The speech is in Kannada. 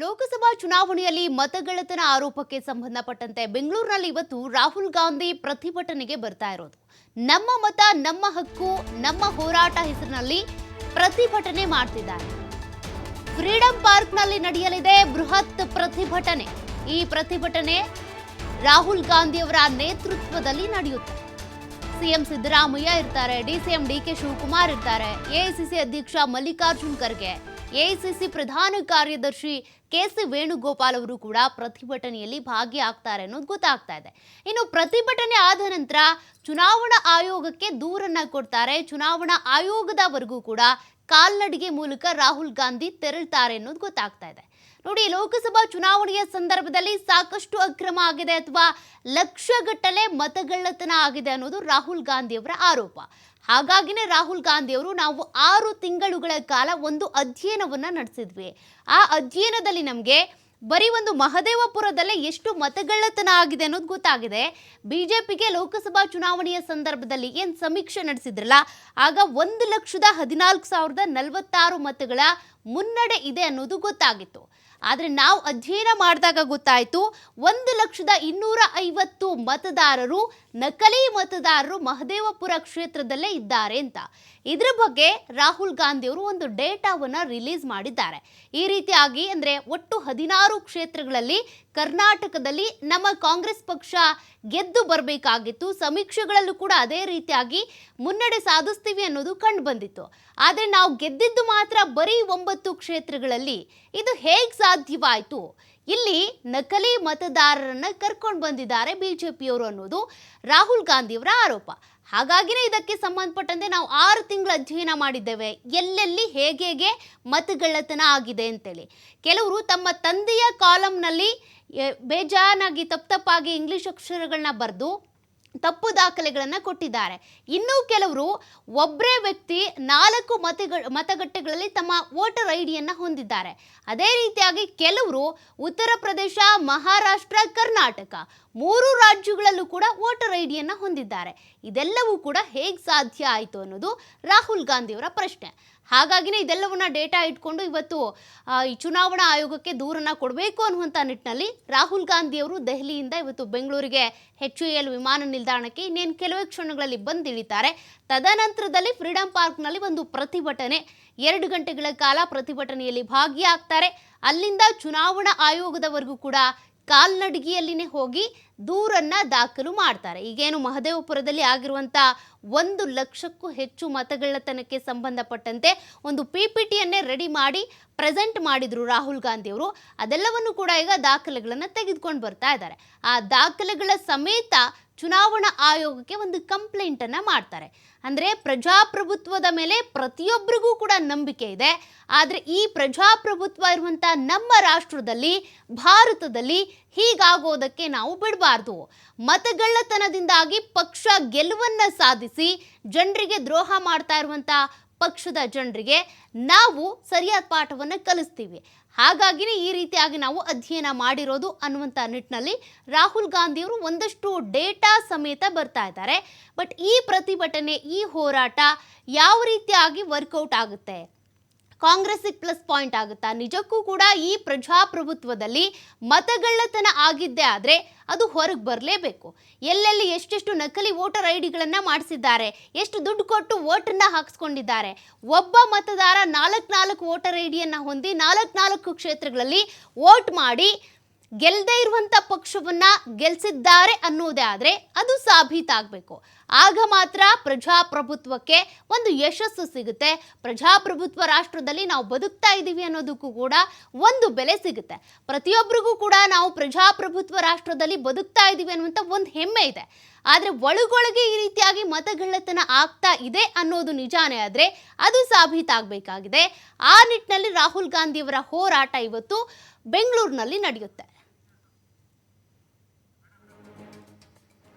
ಲೋಕಸಭಾ ಚುನಾವಣೆಯಲ್ಲಿ ಮತಗಳತನ ಆರೋಪಕ್ಕೆ ಸಂಬಂಧಪಟ್ಟಂತೆ ಬೆಂಗಳೂರಿನಲ್ಲಿ ಇವತ್ತು ರಾಹುಲ್ ಗಾಂಧಿ ಪ್ರತಿಭಟನೆಗೆ ಬರ್ತಾ ಇರೋದು. ನಮ್ಮ ಮತ, ನಮ್ಮ ಹಕ್ಕು, ನಮ್ಮ ಹೋರಾಟ ಹೆಸರಿನಲ್ಲಿ ಪ್ರತಿಭಟನೆ ಮಾಡ್ತಿದ್ದಾರೆ. ಫ್ರೀಡಂ ಪಾರ್ಕ್ನಲ್ಲಿ ನಡೆಯಲಿದೆ ಬೃಹತ್ ಪ್ರತಿಭಟನೆ. ಈ ಪ್ರತಿಭಟನೆ ರಾಹುಲ್ ಗಾಂಧಿ ಅವರ ನೇತೃತ್ವದಲ್ಲಿ ನಡೆಯುತ್ತೆ. ಸಿಎಂ ಸಿದ್ದರಾಮಯ್ಯ ಇರ್ತಾರೆ, ಡಿಸಿಎಂ ಡಿ ಕೆ ಶಿವಕುಮಾರ್ ಇರ್ತಾರೆ, ಎಐಸಿಸಿ ಅಧ್ಯಕ್ಷ ಮಲ್ಲಿಕಾರ್ಜುನ್ ಖರ್ಗೆ ಎಐಸಿಸಿ ಪ್ರಧಾನ ಕಾರ್ಯದರ್ಶಿ ಕೆ ಸಿ ವೇಣುಗೋಪಾಲ್ ಅವರು ಕೂಡ ಪ್ರತಿಭಟನೆಯಲ್ಲಿ ಭಾಗಿಯಾಗ್ತಾರೆ ಅನ್ನೋದು ಗೊತ್ತಾಗ್ತಾ ಇದೆ. ಇನ್ನು ಪ್ರತಿಭಟನೆ ಆದ ನಂತರ ಚುನಾವಣಾ ಆಯೋಗಕ್ಕೆ ದೂರನ್ನ ಕೊಡ್ತಾರೆ. ಚುನಾವಣಾ ಆಯೋಗದವರೆಗೂ ಕೂಡ ಕಾಲ್ನಡಿಗೆ ಮೂಲಕ ರಾಹುಲ್ ಗಾಂಧಿ ತೆರಳ್ತಾರೆ ಅನ್ನೋದು ಗೊತ್ತಾಗ್ತಾ ಇದೆ. ನೋಡಿ, ಲೋಕಸಭಾ ಚುನಾವಣೆಯ ಸಂದರ್ಭದಲ್ಲಿ ಸಾಕಷ್ಟು ಅಕ್ರಮ ಆಗಿದೆ ಅಥವಾ ಲಕ್ಷಗಟ್ಟಲೆ ಮತಗಳ್ಳತನ ಆಗಿದೆ ಅನ್ನೋದು ರಾಹುಲ್ ಗಾಂಧಿ ಅವರ ಆರೋಪ. ಹಾಗಾಗಿನೇ ರಾಹುಲ್ ಗಾಂಧಿ ಅವರು ನಾವು ಆರು ತಿಂಗಳುಗಳ ಕಾಲ ಒಂದು ಅಧ್ಯಯನವನ್ನ ನಡೆಸಿದ್ವಿ. ಆ ಅಧ್ಯಯನದಲ್ಲಿ ನಮಗೆ ಬರೀ ಒಂದು ಮಹದೇವಪುರದಲ್ಲೇ ಎಷ್ಟು ಮತಗಳ್ಳತನ ಆಗಿದೆ ಅನ್ನೋದು ಗೊತ್ತಾಗಿದೆ. ಬಿಜೆಪಿಗೆ ಲೋಕಸಭಾ ಚುನಾವಣೆಯ ಸಂದರ್ಭದಲ್ಲಿ ಏನು ಸಮೀಕ್ಷೆ ನಡೆಸಿದ್ರಲ್ಲ, ಆಗ ಒಂದು ಲಕ್ಷದ ಹದಿನಾಲ್ಕು ಸಾವಿರದ ನಲವತ್ತಾರು ಮತಗಳ ಮುನ್ನಡೆ ಇದೆ ಅನ್ನೋದು ಗೊತ್ತಾಗಿತ್ತು. ಆದರೆ ನಾವು ಅಧ್ಯಯನ ಮಾಡಿದಾಗ ಗೊತ್ತಾಯಿತು, ಒಂದು ಲಕ್ಷದ ಇನ್ನೂರ ಐವತ್ತು ಮತದಾರರು ನಕಲಿ ಮತದಾರರು ಮಹದೇವಪುರ ಕ್ಷೇತ್ರದಲ್ಲೇ ಇದ್ದಾರೆ ಅಂತ. ಇದ್ರ ಬಗ್ಗೆ ರಾಹುಲ್ ಗಾಂಧಿ ಅವರು ಒಂದು ಡೇಟಾವನ್ನು ರಿಲೀಸ್ ಮಾಡಿದ್ದಾರೆ. ಈ ರೀತಿಯಾಗಿ ಅಂದರೆ ಒಟ್ಟು ಹದಿನಾರು ಕ್ಷೇತ್ರಗಳಲ್ಲಿ ಕರ್ನಾಟಕದಲ್ಲಿ ನಮ್ಮ ಕಾಂಗ್ರೆಸ್ ಪಕ್ಷ ಗೆದ್ದು ಬರಬೇಕಾಗಿತ್ತು. ಸಮೀಕ್ಷೆಗಳಲ್ಲೂ ಕೂಡ ಅದೇ ರೀತಿಯಾಗಿ ಮುನ್ನಡೆ ಸಾಧಿಸ್ತೀವಿ ಅನ್ನೋದು ಕಂಡು ಬಂದಿತ್ತು. ಆದರೆ ನಾವು ಗೆದ್ದಿದ್ದು ಮಾತ್ರ ಬರೀ ಒಂಬತ್ತು ಕ್ಷೇತ್ರಗಳಲ್ಲಿ. ಇದು ಹೇಗೆ ಸಾಧ್ಯವಾಯಿತು? ಇಲ್ಲಿ ನಕಲಿ ಮತದಾರರನ್ನ ಕರ್ಕೊಂಡು ಬಂದಿದ್ದಾರೆ ಬಿಜೆಪಿಯವರು ಅನ್ನೋದು ರಾಹುಲ್ ಗಾಂಧಿಯವರ ಆರೋಪ. ಹಾಗಾಗಿನೇ ಇದಕ್ಕೆ ಸಂಬಂಧಪಟ್ಟಂತೆ ನಾವು ಆರು ತಿಂಗಳ ಅಧ್ಯಯನ ಮಾಡಿದ್ದೇವೆ. ಎಲ್ಲೆಲ್ಲಿ, ಹೇಗೆ ಹೇಗೆ ಮತಗಳ್ಳತನ ಆಗಿದೆ ಅಂತೇಳಿ. ಕೆಲವರು ತಮ್ಮ ತಂದೆಯ ಕಾಲಂನಲ್ಲಿ ಬೇಜಾನಾಗಿ ತಪ್ಪು ತಪ್ಪಾಗಿ ಇಂಗ್ಲಿಷ್ ಅಕ್ಷರಗಳನ್ನ ಬರೆದು ತಪ್ಪು ದಾಖಲೆಗಳನ್ನು ಕೊಟ್ಟಿದ್ದಾರೆ. ಇನ್ನೂ ಕೆಲವರು ಒಬ್ಬರೇ ವ್ಯಕ್ತಿ ನಾಲ್ಕು ಮತಗ ಮತಗಟ್ಟೆಗಳಲ್ಲಿ ತಮ್ಮ ವೋಟರ್ ಐ ಡಿಯನ್ನು ಹೊಂದಿದ್ದಾರೆ. ಅದೇ ರೀತಿಯಾಗಿ ಕೆಲವರು ಉತ್ತರ ಪ್ರದೇಶ, ಮಹಾರಾಷ್ಟ್ರ, ಕರ್ನಾಟಕ ಮೂರು ರಾಜ್ಯಗಳಲ್ಲೂ ಕೂಡ ವೋಟರ್ ಐ ಡಿಯನ್ನು ಹೊಂದಿದ್ದಾರೆ. ಇದೆಲ್ಲವೂ ಕೂಡ ಹೇಗೆ ಸಾಧ್ಯ ಆಯಿತು ಅನ್ನೋದು ರಾಹುಲ್ ಗಾಂಧಿಯವರ ಪ್ರಶ್ನೆ. ಹಾಗಾಗಿನೇ ಇದೆಲ್ಲವನ್ನ ಡೇಟಾ ಇಟ್ಕೊಂಡು ಇವತ್ತು ಈ ಚುನಾವಣಾ ಆಯೋಗಕ್ಕೆ ದೂರನ್ನ ಕೊಡಬೇಕು ಅನ್ನುವಂಥ ನಿಟ್ಟಿನಲ್ಲಿ ರಾಹುಲ್ ಗಾಂಧಿಯವರು ದೆಹಲಿಯಿಂದ ಇವತ್ತು ಬೆಂಗಳೂರಿಗೆ ಎಚ್ ಎಲ್ ವಿಮಾನ ನಿಲ್ದಾಣಕ್ಕೆ ಇನ್ನೇನು ಕೆಲವೇ ಕ್ಷಣಗಳಲ್ಲಿ ಬಂದಿಳಿತಾರೆ. ತದನಂತರದಲ್ಲಿ ಫ್ರೀಡಂ ಪಾರ್ಕ್ನಲ್ಲಿ ಒಂದು ಪ್ರತಿಭಟನೆ. ಎರಡು ಗಂಟೆಗಳ ಕಾಲ ಪ್ರತಿಭಟನೆಯಲ್ಲಿ ಭಾಗಿಯಾಗ್ತಾರೆ. ಅಲ್ಲಿಂದ ಚುನಾವಣಾ ಆಯೋಗದವರೆಗೂ ಕೂಡ ಕಾಲ್ನಡಿಗೆಯಲ್ಲಿನೇ ಹೋಗಿ ದೂರನ್ನ ದಾಖಲು ಮಾಡ್ತಾರೆ. ಈಗೇನು ಮಹದೇವಪುರದಲ್ಲಿ ಆಗಿರುವಂಥ ಒಂದು ಲಕ್ಷಕ್ಕೂ ಹೆಚ್ಚು ಮತಗಳತನಕ್ಕೆ ಸಂಬಂಧಪಟ್ಟಂತೆ ಒಂದು ಪಿ ಪಿ ಟಿಯನ್ನೇ ರೆಡಿ ಮಾಡಿ ಪ್ರೆಸೆಂಟ್ ಮಾಡಿದ್ರು ರಾಹುಲ್ ಗಾಂಧಿ ಅವರು ಅದೆಲ್ಲವನ್ನು ಕೂಡ ಈಗ ದಾಖಲೆಗಳನ್ನು ತೆಗೆದುಕೊಂಡು ಬರ್ತಾ ಇದ್ದಾರೆ. ಆ ದಾಖಲೆಗಳ ಸಮೇತ ಚುನಾವಣಾ ಆಯೋಗಕ್ಕೆ ಒಂದು ಕಂಪ್ಲೇಂಟನ್ನು ಮಾಡ್ತಾರೆ. ಅಂದರೆ ಪ್ರಜಾಪ್ರಭುತ್ವದ ಮೇಲೆ ಪ್ರತಿಯೊಬ್ಬರಿಗೂ ಕೂಡ ನಂಬಿಕೆ ಇದೆ. ಆದರೆ ಈ ಪ್ರಜಾಪ್ರಭುತ್ವ ಇರುವಂಥ ನಮ್ಮ ರಾಷ್ಟ್ರದಲ್ಲಿ, ಭಾರತದಲ್ಲಿ ಹೀಗಾಗೋದಕ್ಕೆ ನಾವು ಬಿಡಬಾರ್ದು. ಮತಗಳ್ಳತನದಿಂದಾಗಿ ಪಕ್ಷ ಗೆಲುವನ್ನ ಸಾಧಿಸಿ, ಜನರಿಗೆ ದ್ರೋಹ ಮಾಡ್ತಾ ಇರುವಂಥ ಪಕ್ಷದ ಜನರಿಗೆ ನಾವು ಸರಿಯಾದ ಪಾಠವನ್ನು ಕಲಿಸ್ತೀವಿ. ಹಾಗಾಗಿನೇ ಈ ರೀತಿಯಾಗಿ ನಾವು ಅಧ್ಯಯನ ಮಾಡಿರೋದು ಅನ್ನುವಂಥ ನಿಟ್ಟಿನಲ್ಲಿ ರಾಹುಲ್ ಗಾಂಧಿಯವರು ಒಂದಷ್ಟು ಡೇಟಾ ಸಮೇತ ಬರ್ತಾ ಇದ್ದಾರೆ. ಬಟ್ ಈ ಪ್ರತಿಭಟನೆ, ಈ ಹೋರಾಟ ಯಾವ ರೀತಿಯಾಗಿ ವರ್ಕೌಟ್ ಆಗುತ್ತೆ? ಕಾಂಗ್ರೆಸ್ಸಿಗೆ ಪ್ಲಸ್ ಪಾಯಿಂಟ್ ಆಗುತ್ತಾ? ನಿಜಕ್ಕೂ ಕೂಡ ಈ ಪ್ರಜಾಪ್ರಭುತ್ವದಲ್ಲಿ ಮತಗಳ್ಳತನ ಆಗಿದ್ದೇ ಆದರೆ ಅದು ಹೊರಗೆ ಬರಲೇಬೇಕು. ಎಲ್ಲೆಲ್ಲಿ ಎಷ್ಟೆಷ್ಟು ನಕಲಿ ವೋಟರ್ ಐ ಡಿಗಳನ್ನು ಮಾಡಿಸಿದ್ದಾರೆ, ಎಷ್ಟು ದುಡ್ಡು ಕೊಟ್ಟು ವೋಟನ್ನ ಹಾಕಿಸ್ಕೊಂಡಿದ್ದಾರೆ, ಒಬ್ಬ ಮತದಾರ ನಾಲ್ಕು ನಾಲ್ಕು ವೋಟರ್ ಐ ಡಿಯನ್ನು ಹೊಂದಿ ನಾಲ್ಕು ನಾಲ್ಕು ಕ್ಷೇತ್ರಗಳಲ್ಲಿ ವೋಟ್ ಮಾಡಿ ಗೆಲ್ಲದೇ ಇರುವಂಥ ಪಕ್ಷವನ್ನ ಗೆಲ್ಸಿದ್ದಾರೆ ಅನ್ನೋದೇ ಆದರೆ ಅದು ಸಾಬೀತಾಗಬೇಕು. ಆಗ ಮಾತ್ರ ಪ್ರಜಾಪ್ರಭುತ್ವಕ್ಕೆ ಒಂದು ಯಶಸ್ಸು ಸಿಗುತ್ತೆ. ಪ್ರಜಾಪ್ರಭುತ್ವ ರಾಷ್ಟ್ರದಲ್ಲಿ ನಾವು ಬದುಕ್ತಾ ಇದ್ದೀವಿ ಅನ್ನೋದಕ್ಕೂ ಕೂಡ ಒಂದು ಬೆಲೆ ಸಿಗುತ್ತೆ. ಪ್ರತಿಯೊಬ್ಬರಿಗೂ ಕೂಡ ನಾವು ಪ್ರಜಾಪ್ರಭುತ್ವ ರಾಷ್ಟ್ರದಲ್ಲಿ ಬದುಕ್ತಾ ಇದ್ದೀವಿ ಅನ್ನುವಂಥ ಒಂದು ಹೆಮ್ಮೆ ಇದೆ. ಆದರೆ ಒಳಗೊಳಗೆ ಈ ರೀತಿಯಾಗಿ ಮತಗಳ್ಳತನ ಆಗ್ತಾ ಇದೆ ಅನ್ನೋದು ನಿಜಾನೇ ಆದರೆ ಅದು ಸಾಬೀತಾಗಬೇಕಾಗಿದೆ ಆ ನಿಟ್ಟಿನಲ್ಲಿ ರಾಹುಲ್ ಗಾಂಧಿಯವರ ಹೋರಾಟ ಇವತ್ತು ಬೆಂಗಳೂರಿನಲ್ಲಿ ನಡೆಯುತ್ತೆ.